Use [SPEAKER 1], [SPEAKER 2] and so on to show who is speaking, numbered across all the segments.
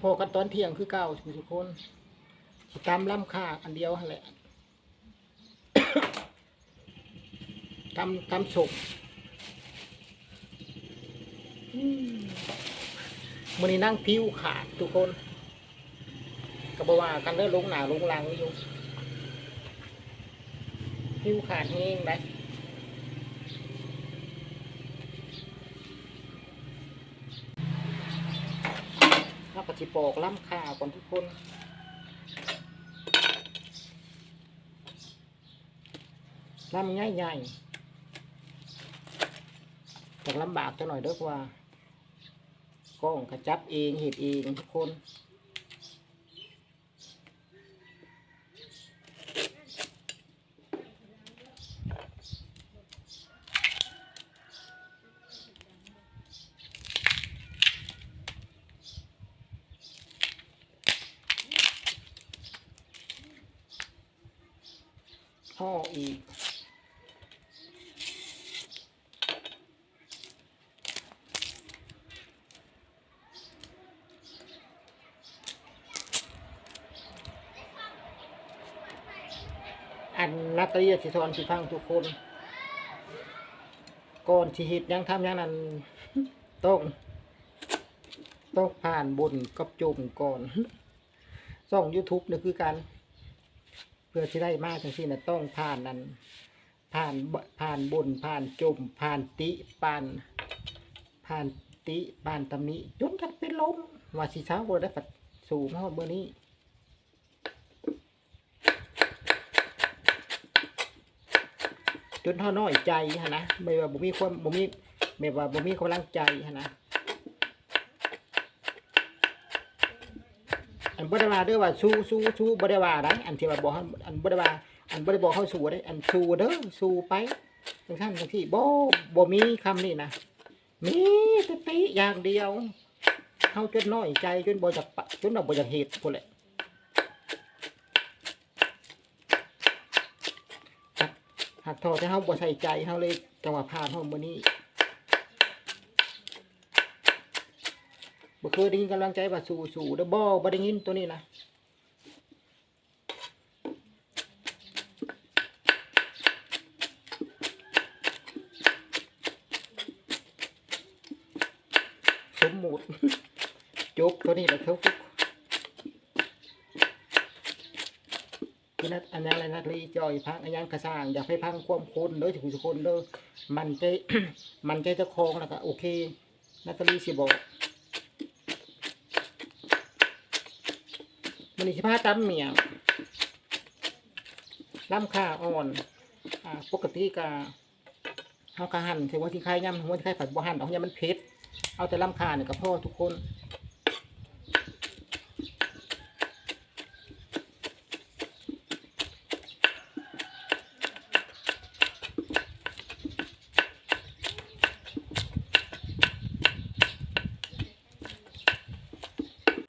[SPEAKER 1] พอกันตอนเที่ยงคือเก้าทุกคนสิตามล่ำค่าอันเดียวหั่นแหละทำทำสุกมันนี้นั่งผิวขาดทุกคนก็บอกว่ากันเด้อลงหนาลงลังอยู่ผิวขาดแห้งไหม ถ้าปฏิปอกล่ำค่าก่อนทุกคนลำง่ายใหญ่ๆแต่ลำบากจะหน่อยเด้อว่ากล้องกระจับเองเห็ดเองทุกคนห่ อีก อันนักเรียนสิทอนสิฟังทุกคนก่อนสิเฮ็ดหยังทำยังนั้นต้องต้องผ่านบนกับจมก่อนช่อง YouTube นี่คือการ พื่อที่ได้มากจังซี่นะต้องผ่านนั้นผ่านบผ่านบนผ่านจมผ่านติปานผ่านติปานตำหนิจนจักเป็นลมว่าสิเช้าบ่ได้ปัดสู่มาฮอดเบอร์นี้จนท่าน้อยใจฮะนะไม่ว่าบ่มีความบ่มีไม่ว่าบ่มีกำลังใจฮะนะอัน บดว่าเด้อว่าสู้สู้สู้บดว่าได้อันที่ว่าบ่ให้อันบดว่าอันบดบอกเฮาสู้ได้อันสู้เด้อสู้ไปจังซั่นจังซี่บ่บ่มีคำนี้นะมีแต่ติอย่างเดียวเฮาจนน้อยใจจนบ่อยากปะจนเราบ่อยากเฮ็ดพุ่นแหละหากทอแต่เฮาบ่ใส่ใจเฮาเลยจังหวะผ่านเฮามื้อนี้ บ่เคยได้ยินกำลังใจว่าสู้ๆเด้อบ่บ่ได้ยินตัวนี้นะสมมุติจบตัวนี้แหละทุกคือนัดอันนั้นอะไรนัดลีจอยพังอันยังกระสร้างอยากให้พังความคนเด้อทุกทุกคนเด้อมันใจมันใจจะคองแล้วก็โอเคนัตลีสิบอก มันนี่สิพาตำเมียงล้ำค่าอ่อนอ่าปกติกะเฮากะหั่นถือว่าที่ใครย่ำถือว่าที่ใครผัดบ่หั่นเอาเนี่ยมันเผ็ดเอาแต่ล้ำค่าเนี่ยกับพ่อทุกคน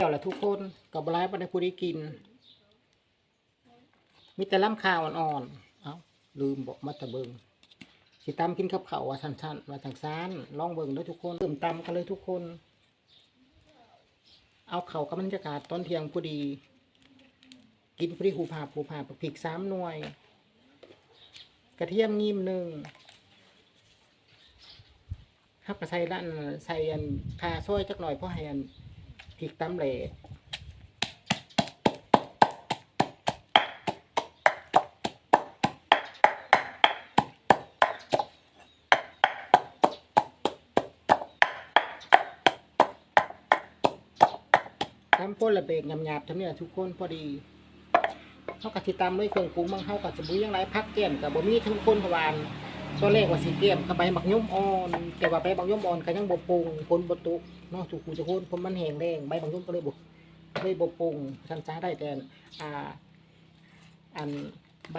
[SPEAKER 1] เดี๋ยวละ ทุกคนกับบรายบันไดผู้ได้กิน มีแต่ล้ำข้าวอ่อนๆ เอ้าลืมบอกมาตะเบิงสิตำกินกับเขาว่าสั้นๆว่าจังซานลองเบิงเด้อทุกคนเริ่มตำกันเลยทุกคน เอาเข่ากับบรรยากาศตอนเที่ยงพอดี กินพอดีหูผาหูผาพริกสามหน่วย กระเทียมงิมหนึ่งครับก็ใส่ด้านใส่อันคาซอยจักหน่อยเพราะให้อัน พริกตำเลตำพ่นละเบกหยาบๆทำเนี่ยทุกคนพอดีเขากับสิตำด้วยเครื่องปรุงบางเขากับสมุนยังไรพักแก้มกับบ่มีทุกคนเพระวาน ตอนแรกว่าสิเกียมกับใบหมักย่มอ่อนแต่ว่าใบหมักย่มอ่อนก็ยังบ่ปรุงผลบ่ตุกเนาะทุกคนทุกคนเพราะมันแห้งแรงใบหมักย่มก็เลยบ่เลยบ่ปรุงทันจ้าได้แต่อ่าอันใบ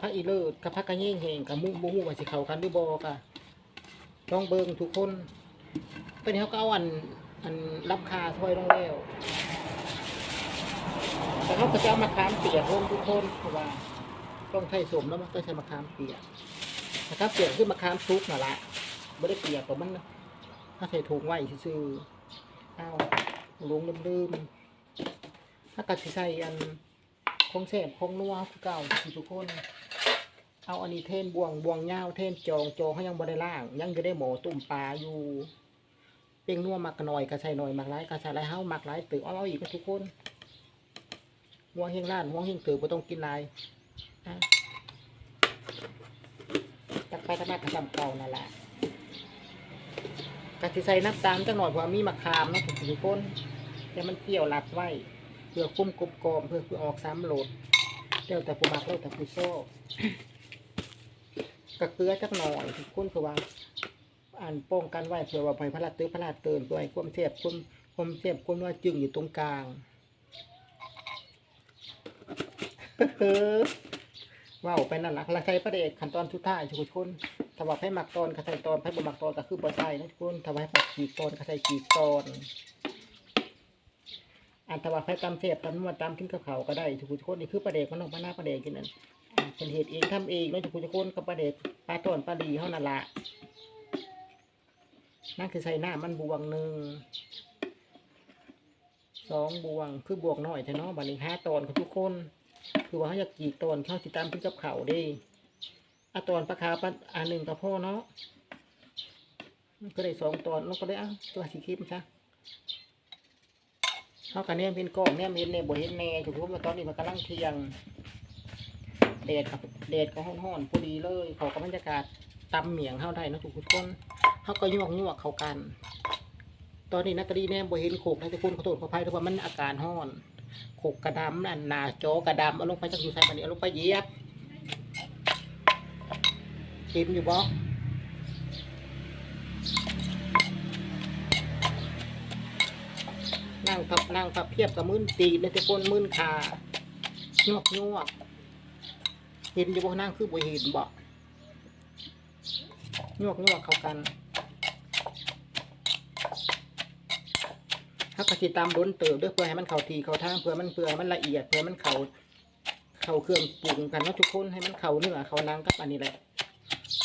[SPEAKER 1] พักอีเลิศกับพักกระเยงแห้งกับมุ้งมุ้งว่าสิเข้ากันหรือบ่กะลองเบิ่งทุกคนตอนนี้เขาก็เอาอันอันรับคาถ้วยลงแล้วแต่เขาก็จะเอามะขามเปียกลงทุกคนเพราะว่าต้องใช้สมแล้วมันต้องใช้มะขามเปียก มะขามเปลี่ยกคือมะขามซุกนั่นแหละไม่ได้เปียกแต่มันถ้าใส่ถุงไว้ซื่อเอาลงลืมๆถ้ากัดใส่อันคงแซ่บคงนัวคือเก่าทุกคนเอาอันนี้เทนบวงบวงยาเทนจองจองเขายังบ่ได้ล่าง ยังอยู่ได้หมอตุ่มปลาอยู่เปียงนัวมักหน่อยก็ใส่หน่อยมักหลายก็ใส่หลายเฮามักหลายตึกเอาเอาอีกทุกคนห่วเฮงล้านห่วเฮงตึกบ่ต้องกินหลาย ไปตักมากระซำเก่านั่นแหละกะสิใส่น้ำตาลจังหน่อยเพราะมีมะขามเนาะทุกคนแต่มันเปรี้ยวรัดไว้เพื่อคุ้มกลมกลอมเพื่อเพื่อออกสามโหลดเดี๋ยวแต่ผู้มักเดี๋ยวแต่ผู้ชอบกระเกลือจักหน่อยทุกคนคือว่าอ่านป้องกันไว้เผื่อว่าไปพระราชเตือพระราชเตือนด้วยความเสียบความความเสียบความว่าจึงอยู่ตรงกลาง ว้าวไปนั่นหลักละใช้ประเดชขั้นตอนสุท้ายทุกคนถ้าว่าให้หมักตอนก็ใส่ตอนให้บ่หมักตอนก็คือบ่ใส่นะทุกคนถ้าว่าให้ผักกีกตอนก็ใส่กีกตอนอันถ้าว่าให้ตำเสียบตำนวดตำกินกับเขาก็ได้ทุกคนนี่คือประเดชมันออกมาหน้าประเดชกินนั่นเป็นเหตุเองทำเองแล้วจะคุยจะคนกับปลาเด็กปลาต้นปลาดีเท่านั้นละนั่นคือใส่หน้ามันบวงหนึ่งสองบวงคือบวกหน่อยแต่เนาะบัดนี้ห้าตอนกับทุกคน คือว่าเขาอยากกี่ตอนเข้าติดตามเพิ่งกับเขาด้อะตอนปลาคาปลาอันหนึ่งกับพ่อเนาะก็ได้สองตอนแล้วก็ได้อะตัวสีคลิปซะเขากันเนี่ยเป็นกล้องเนี่ยเห็นเนี่ยบ่เห็นแน่ถูกทุกตอนนี้มันกำลังเที่ยงเดดกับเดดก็ห้อนๆพอดีเลยขาก็บรรยากาศตำเหมียงเข้าได้นะทุกคนเขาก็ยวกยวกเข้ากัน ตอนนี้นักรีแน่บ่เห็นโขกนะทุกคนขอโทษขออภัยทุกคนมันอาการห้อน ขกกระดำนั่นหนาโจกระดำเอาลงไปจากอยู่ใส่บันนี้เอาลงไปเยียบเห็นอยู่บ่นั่งพับนั่งพับเพียบกับมืนตีนเลยทุกนมืนขายวกยวกเห็นอยู่บ่นั่งคือบ่เห็นบ่ยวกยวกเข้ากัน ถ้ากระสิตามล้นเติบด้อเพื่อให้มันเข้าทีเข้าทางเพื่อมันเพื่อมันละเอียดเพื่อมันเข้าเข้าเครื่องปรุงกันนะทุกคนให้มันเข้าเนื้อเข้านางกับอันนี้แหละ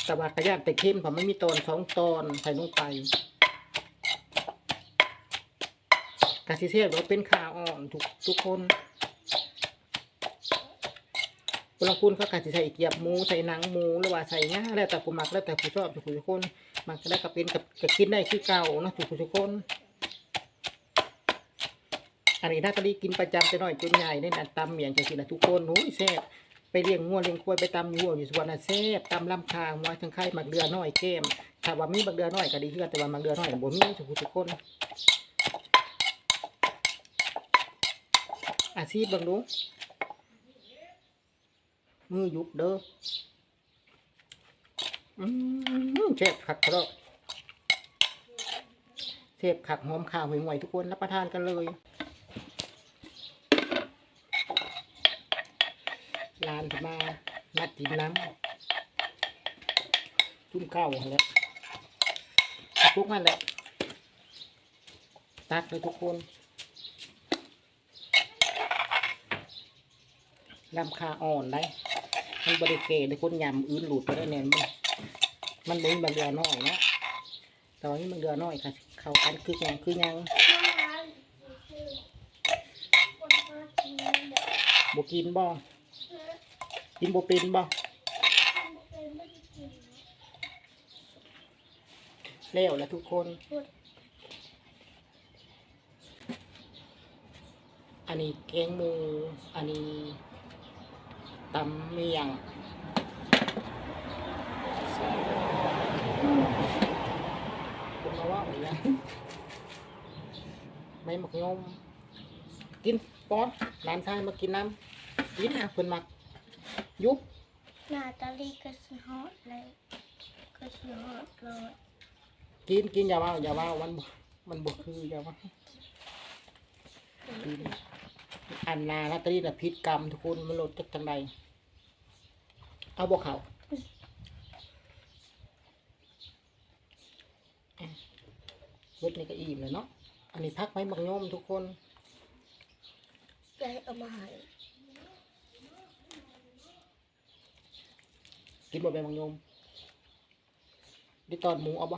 [SPEAKER 1] แต่ว่ากระยานแต่เข้มเพราะมันมีตอนสองตอนใส่ลงไปกระสิเทศว่าเป็นขาอ่อนทุกทุกคนคนละคุณเขากาสิใส่เกียบหมูใส่หนังหมูหรือว่าใส่ง่าแล้วแต่ผู้มักแล้วแต่ผู้ชอบทุกทุกคนมันก็ได้กับเป็นกับกินได้คือเก่านะทุกทุกคน อันนี้ถ้าตะลีกินประจำจะน้อยจนใหญ่เนี่ยนตำเมียงจะกินนะทุกคนโอ้ยแซ่บไปเลี้ยงงัวเลี้ยงควายไปตำงัวอยู่สวนน่ะแซ่บตำลำคางว่าทั้งไข่หมักเดือน้อยเกมถ้าว่ามีบักเดือน้อยก็ดีเพื่อแต่ว่าหมักเดือน้อยบ่มีทุกทุกคน อาชีพบางดูมือยุบเด้ออืมเชฟขัดกระโดดเชฟขัดหอมข่าวห่วยๆทุกคนรับประทานกันเลยานมานัดกินน้ำจุ่มข้าวหั่นแหล้วทุกนั่นแหละตักเลยทุกคนลำคาอ่อนได้มันบริเกตในคนยำอื่นหลุดไปได้แน่มันมันบ่มีบางเดือน้อยเนาะตอนนี้บางเดือน้อยค่ะ เข้ากันคือยังคือยังบ่กินบ่ กินบ่เป็นบ่แล้วละทุกคน อันนี้แกงมู อันนี้ตำเมียงคุณมาว่าอนกันไม่หมักยมกินป้อนร้านชายมากินน้ำกินอะเพิ่นมัก ยุบ
[SPEAKER 2] นาตาลีก็สิฮอตเลยก็สิฮอตเลย
[SPEAKER 1] กินกินอย่าว่าอย่าว่ามันบ่มันบ่คืออย่าว่ากินอันนาลอตเตอรี่น่ะพิษกรรมทุกคนมันลดจากทางใดเอาบ่เขาอะเวทนี่ก็อิ่มเลยเนาะอันนี้พักไว้บักโยมทุกคน
[SPEAKER 2] ยายเอามาให้
[SPEAKER 1] กินบ่เป็นบักโยมดิตอนหมูเอาบ่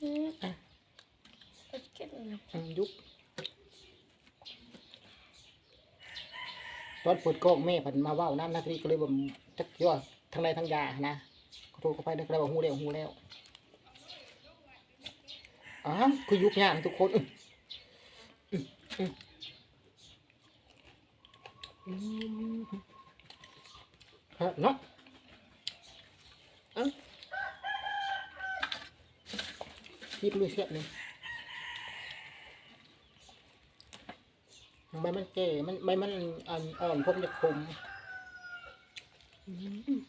[SPEAKER 2] อืม
[SPEAKER 1] อะ
[SPEAKER 2] ก็กินนะ
[SPEAKER 1] อืมยุบตอนเปิดกล้องแม่เพันมาเว้านั่นนาทีก็เลยบ่จักเกี่ยวาทางใดทางยานะขอโทษเข้าไปนะก็เลยบอกฮู้แล้วฮู้แล้วอ้าวคือยุคยากทุกคนอื้ออื้ออื้ออืมครับเนาะเอ้า คิดมือเสียบหนึ่งใบมันแก่มันใบมันอ่อนอ่อนผมจะคมอืม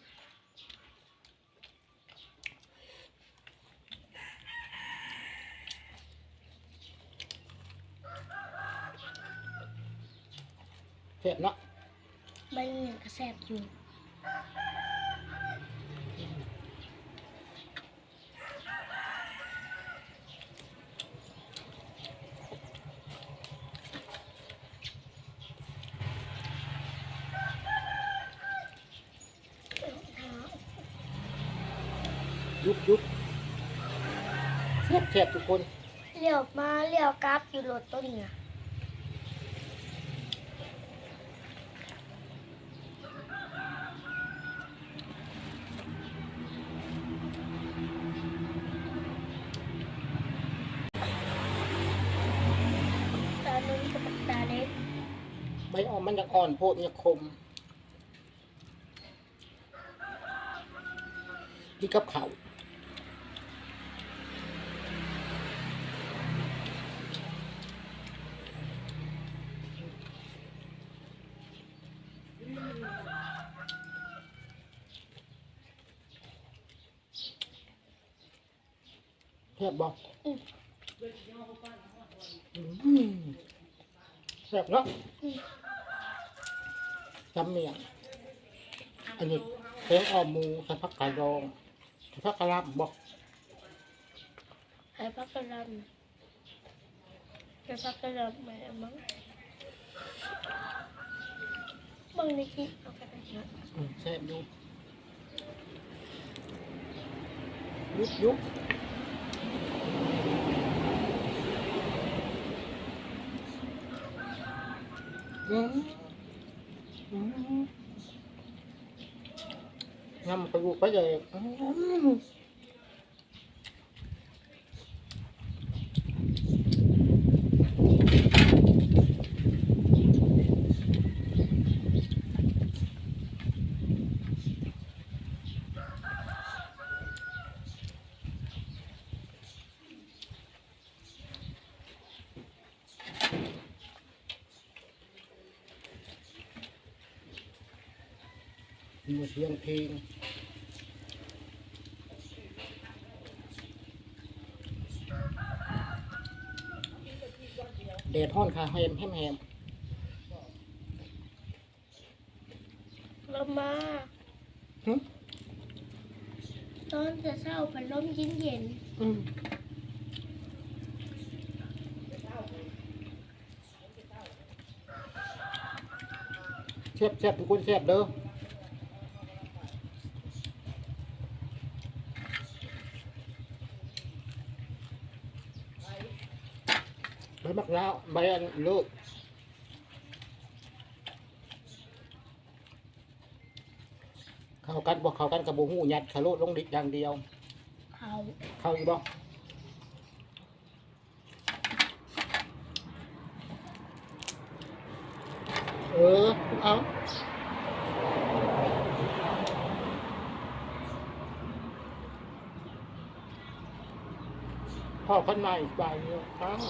[SPEAKER 1] เสียบเนาะ
[SPEAKER 2] ใบเหงียกระแสบอยู่
[SPEAKER 1] ยุบยุบเสียบเสียบทุกคน
[SPEAKER 2] เลี้ยวมาเลี้ยวกราฟอยู่รถต้นเนี่ยตาลุ้นกับตาเล็ก
[SPEAKER 1] ใบอ่อนมันยังอ่อนโพดมันยังคมนี่กับเขาวแซ่บบอก
[SPEAKER 2] อืม
[SPEAKER 1] อืมแซ่ บเนาะ
[SPEAKER 2] อืม
[SPEAKER 1] จำเมียงอันนี้แกงอ่อมหมูใส่ผักกาดดองใส่ผักกะหล่ำบอก
[SPEAKER 2] ให้พักกระลำให้พักกระลำมามั้งบางในคลิปเอาไปได้นะ
[SPEAKER 1] อืมแซ่บอยู่ยุบยุบ อืมอื มยำกระดูกไปเลยอืมมีเสียงเพลงแดดห้อนค่ะแฮมแฮมแฮม
[SPEAKER 2] เรามา
[SPEAKER 1] หึ
[SPEAKER 2] ตอนจะเศร้าพัดลมเย็นเย็น
[SPEAKER 1] อืมแซ่บแซ่บทุกคนแซ่บเด้อ ใบมะนาวใบอันเลิกเข้ากันบอกเข้ากันกับบูหูยัดคาโลดลงดิกอย่างเดียว
[SPEAKER 2] ๆเขา
[SPEAKER 1] เข้าอีกบ่เออเอาพ่อคนใหม่ไปเนี่ยอ้าว